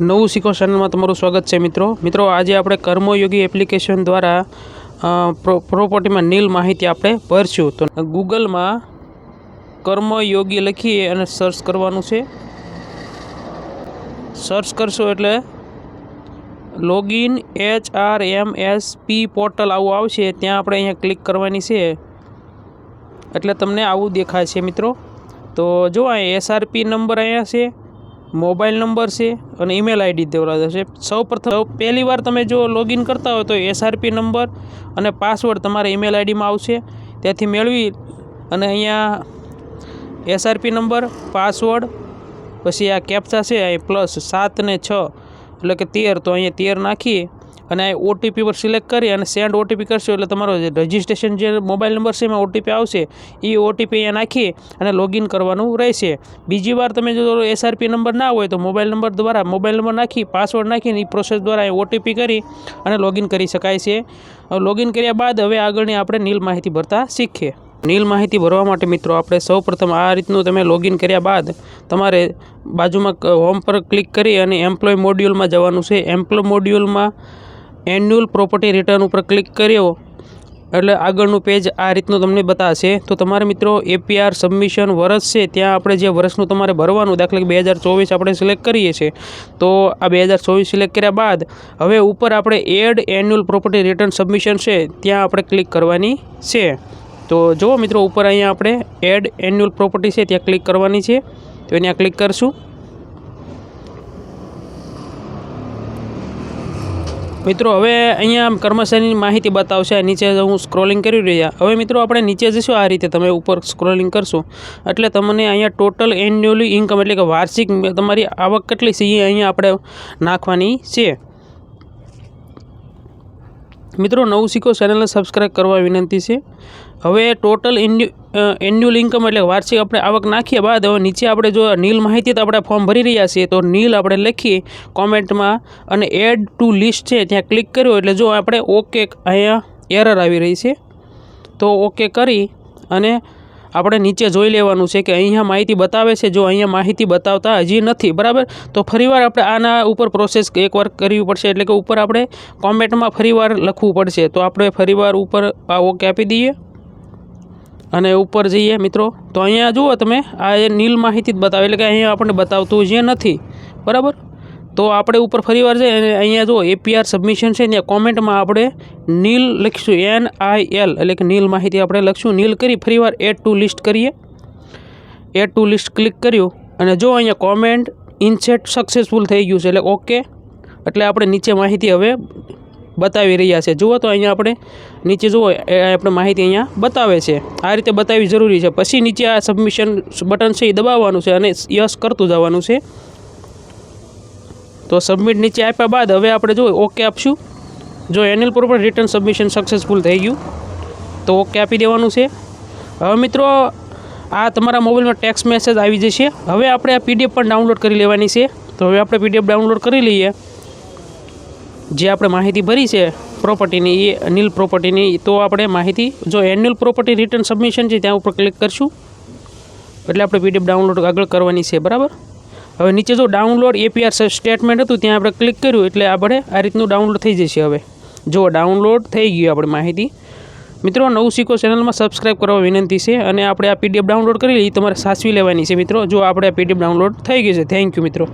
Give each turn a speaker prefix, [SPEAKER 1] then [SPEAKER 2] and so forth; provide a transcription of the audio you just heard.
[SPEAKER 1] નવું શીખો ચેનલમાં તમારું સ્વાગત છે મિત્રો. મિત્રો, આજે આપણે કર્મયોગી એપ્લિકેશન દ્વારા પ્રોપર્ટીમાં નીલ માહિતી આપણે ભરશું. તો ગૂગલમાં કર્મયોગી લખીએ અને સર્ચ કરવાનું છે. સર્ચ કરશો એટલે login H R M S P portal આવું આવશે. ત્યાં આપણે અહીંયા ક્લિક કરવાની છે. એટલે તમને આવું દેખાય છે મિત્રો. તો જો અહીંયા એસઆરપી નંબર અહીંયા છે. મોબાઈલ નંબર છે અને ઈમેલ આઈડી દેવડાવે છે સૌ પ્રથમ પહેલી વાર તમે જો લોગિન કરતા હોય તો એસઆરપી નંબર અને પાસવર્ડ તમારા ઈમેલ આઈડીમાં આવશે. ત્યાંથી મેળવી અને અહીંયા એસઆરપી નંબર પાસવર્ડ પછી આ કેપ્ચા છે અહીં પ્લસ સાત ને છ, એટલે કે તેર, તો અહીંયા તેર નાખી અને આ ઓટીપી પર સિલેક્ટ કરી અને સેન્ડ ઓટીપી કરશો એટલે તમારો રજિસ્ટ્રેશન જે મોબાઈલ નંબર છે એમાં ઓટીપી આવશે. એ ઓટીપી અહીંયા નાખી અને લોગિન કરવાનું રહેશે. બીજી વાર તમે જો એસઆરપી નંબર ના હોય તો મોબાઈલ નંબર દ્વારા મોબાઈલ નંબર નાખી પાસવર્ડ નાખીને એ પ્રોસેસ દ્વારા ઓટીપી કરી અને લોગિન કરી શકાય છે. લોગિન કર્યા બાદ હવે આગળની આપણે નીલ માહિતી ભરતા શીખીએ. નીલ માહિતી ભરવા માટે મિત્રો આપણે સૌપ્રથમ આ રીતનું તમે લોગિન કર્યા બાદ તમારે બાજુમાં હોમ પર ક્લિક કરી અને એમ્પ્લોય મોડ્યુલમાં જવાનું છે. એમ્પ્લોય મોડ્યુલમાં એન્યુઅલ પ્રોપર્ટી રિટર્ન ઉપર ક્લિક કર્યો, એટલે આગળનું પેજ આ રીતનું તમને બતાવશે તો તમારે મિત્રો એપીઆર સબમિશન વર્ષ છે, ત્યાં આપણે જે વર્ષનું તમારે ભરવાનું, દાખલા કે બે હજાર ચોવીસ આપણે સિલેક્ટ કરીએ છીએ. તો આ બે હજાર ચોવીસ સિલેક્ટ કર્યા બાદ, હવે ઉપર આપણે add annual property return submission છે, ત્યાં આપણે ક્લિક કરવાની છે. તો જુઓ મિત્રો, ઉપર અહીંયા આપણે એડ એન્યુઅલ પ્રોપર્ટી છે, ત્યાં ક્લિક કરવાની છે. તો ત્યાં ક્લિક કરશું. મિત્રો, હવે અહીંયા કર્મચારીની માહિતી બતાવશે, નીચે હું સ્ક્રોલિંગ કરી રહ્યા. હવે મિત્રો, આપણે નીચે જઈશું, આ રીતે તમે ઉપર સ્ક્રોલિંગ કરશો. એટલે તમને અહીંયા ટોટલ એન્યુઅલી ઇન્કમ એટલે કે વાર્ષિક, તમારી આવક કેટલી છે, એ અહીંયા આપણે નાખવાની છે. મિત્રો, નવું શીખો ચેનલને સબસ્ક્રાઈબ કરવા વિનંતી છે. હવે ટોટલ એન્યુઅલ ઇન્કમ એટલે વાર્ષિક આપણે આવક નાખ્યા બાદ હવે નીચે આપણે જો નીલ માહિતી તો આપણે ફોર્મ ભરી રહ્યા છીએ, તો નીલ આપણે લખીએ કોમેન્ટમાં અને એડ ટુ લિસ્ટ છે, ત્યાં ક્લિક કર્યો એટલે જો આપણે ઓકે અહીંયા એરર આવી રહી છે, તો ઓકે કરી અને આપણે નીચે જોઈ લેવાનું છે કે અહીંયા માહિતી બતાવે છે, જો અહીંયા માહિતી બતાવતા હજી નથી, બરાબર? તો ફરીવાર આપણે આના ઉપર પ્રોસેસ એકવાર કરવી પડશે, એટલે કે ઉપર આપણે કોમેન્ટમાં ફરીવાર લખવું પડશે, તો આપણે ફરીવાર ઉપર આ ઓકે આપી દઈએ. અને ઉપર જઈએ મિત્રો. તો અહીંયા જુઓ તમે, આ એ નીલ માહિતી જ બતાવે, એટલે કે અહીંયા આપણને બતાવતું જે નથી. બરાબર? તો આપણે ઉપર ફરીવાર જઈએ અને અહીંયા જુઓ એપીઆર સબમિશન છે ત્યાં કોમેન્ટમાં આપણે નીલ લખીશું એન આઈ એલ એટલે કે નીલ માહિતી આપણે લખશું. નીલ કરી ફરીવાર એડ ટુ લિસ્ટ કરીએ. એડ ટુ લિસ્ટ ક્લિક કર્યું. અને જો અહીંયા કોમેન્ટ ઇન્સેટ સક્સેસફુલ થઈ ગયું છે, એટલે ઓકે એટલે આપણે નીચે માહિતી હવે બતાવી રહ્યા છે. જુઓ તો અહીંયા આપણે નીચે જુઓ, એ આપણે માહિતી અહીંયા બતાવે છે. આ રીતે બતાવવી જરૂરી છે. પછી નીચે આ સબમિશન બટન છે એ દબાવવાનું છે અને યસ કરતું જવાનું છે. તો સબમિટ નીચે આપ્યા બાદ હવે આપણે જો ઓકે આપશું. જો annual proper return submission successful થઈ ગયું, તો ઓકે આપી દેવાનું છે. હવે મિત્રો, આ તમારા મોબાઈલમાં ટેક્સ મેસેજ આવી જશે. હવે આપણે આ પીડીએફ પણ ડાઉનલોડ કરી લેવાની છે. તો હવે આપણે પીડીએફ ડાઉનલોડ કરી લઈએ. જે આપણે માહિતી ભરી છે પ્રોપર્ટીની એ અનિલ પ્રોપર્ટીની તો આપણે માહિતી, જો એન્યુઅલ પ્રોપર્ટી રિટર્ન સબમિશન છે, ત્યાં ઉપર ક્લિક કરશું. એટલે આપણે પીડીએફ ડાઉનલોડ આગળ કરવાની છે, બરાબર? હવે નીચે જો ડાઉનલોડ એપીઆર સ્ટેટમેન્ટ હતું, ત્યાં આપણે ક્લિક કર્યું, એટલે આપણે આ રીતનું ડાઉનલોડ થઈ જશે હવે. જો ડાઉનલોડ થઈ ગયું આપણે માહિતી. મિત્રો, નવું શીખો ચેનલમાં સબસ્ક્રાઈબ કરવા વિનંતી છે, અને આપણે આ પીડીએફ ડાઉનલોડ કરી લઈએ તમારે સાચવી લેવાની છે, મિત્રો. જો આપણે આ પીડીએફ ડાઉનલોડ થઈ ગઈ છે થેન્ક યુ મિત્રો.